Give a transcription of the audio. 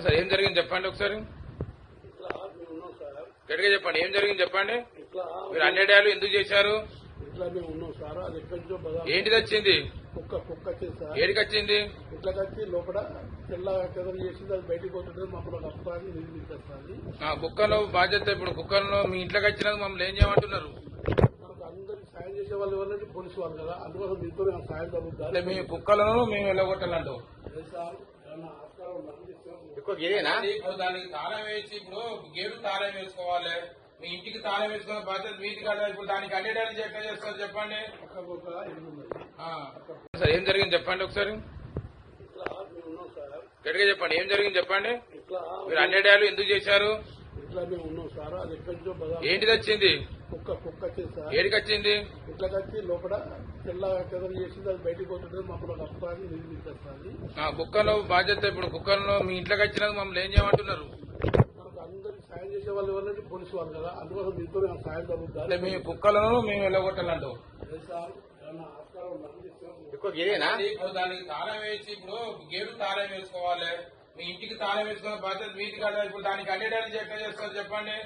Sir ఏం జరిగింది చెప్పండి ఒకసారి. ఇట్లా గట్టిగా చెప్పండి ఏం జరిగింది చెప్పండి. ఇట్లా మీరు అన్నేడాలు ఎందుకు చేశారు? ఇట్లా సార్ అది ఎక్కడి నుంచో ఏంటిది వచ్చింది? కుక్క కుక్క వచ్చింది సార్ ఏడికి వచ్చింది? ఇట్లా కట్టి లోపల తెల్ల చెదలు చేసింది అది బయటికి పోతుంటే మమ్మల్ని అప్పాన్ని నిర్మించేస్తుంది ఆ, కుక్కను బాధ్యత ఇప్పుడు కుక్కను మీ ఇంట్లోకి వచ్చినందుకు మమ్మల్ని ఏం చేయమంటున్నారు? మనకు అందరికి సాయం చేసే వాళ్ళు ఎవరంటే పోలీసు వాళ్ళు కదా అందుకోసం మీతో సాయం అంటే జరుగుతుంది మీ కుక్కలను మేము వెళ్ళగొట్టాలంటూ ఎక్కువ ఇప్పుడు దానికి తాళం వేసి ఇప్పుడు గేటు తాళం వేసుకోవాలి. మీ ఇంటికి తాళం వేసుకునే బాధ్యత మీది కాదు. ఇప్పుడు దానికి అన్నేడాలు ఎట్లా చేస్తారు చెప్పండి. సార్ ఏం జరిగింది చెప్పండి ఒకసారి. గట్టిగా చెప్పండి. ఏం జరిగింది చెప్పండి? మీరు అన్నేడాలు ఎందుకు చేశారు? ఇట్లా మేము ఉన్నాం సార్. అది ఎక్కడి నుంచో బజార్. ఏంటిది వచ్చింది? కుక్క కుక్క వచ్చింది సార్. ఏడికి వచ్చింది? ఇట్లా కట్టి లోపల తెల్ల చెదలు చేసింది అది బయటికి పోతుంటే మమ్మల్ని అప్పాన్ని నిర్మించేస్తుంది ఆ, కుక్కను బాధ్యత ఇప్పుడు కుక్కను మీ ఇంట్లోకి వచ్చినందుకు మమ్మల్ని ఏం చేయమంటున్నారు? మనకు అందరికి సాయం చేసే వాళ్ళు ఎవరంటే పోలీసు వాళ్ళు కదా. అందుకోసం మీతో మేము సాయం అంటే మీ కుక్కలను మేము వెళ్ళగొట్టాలంటూ సార్ ఏమన్నా ఆస్కారం ఉందా? ఎక్కువ గేదేనా ఇప్పుడు దానికి తాళం వేసి ఇప్పుడు గేటు తాళం వేసుకోవాలి. మీ ఇంటికి తాళం వేసుకునే బాధ్యత మీది కాదు ఇప్పుడు దానికి అన్నేడాలు ఎట్లా చేస్తారు చెప్పండి.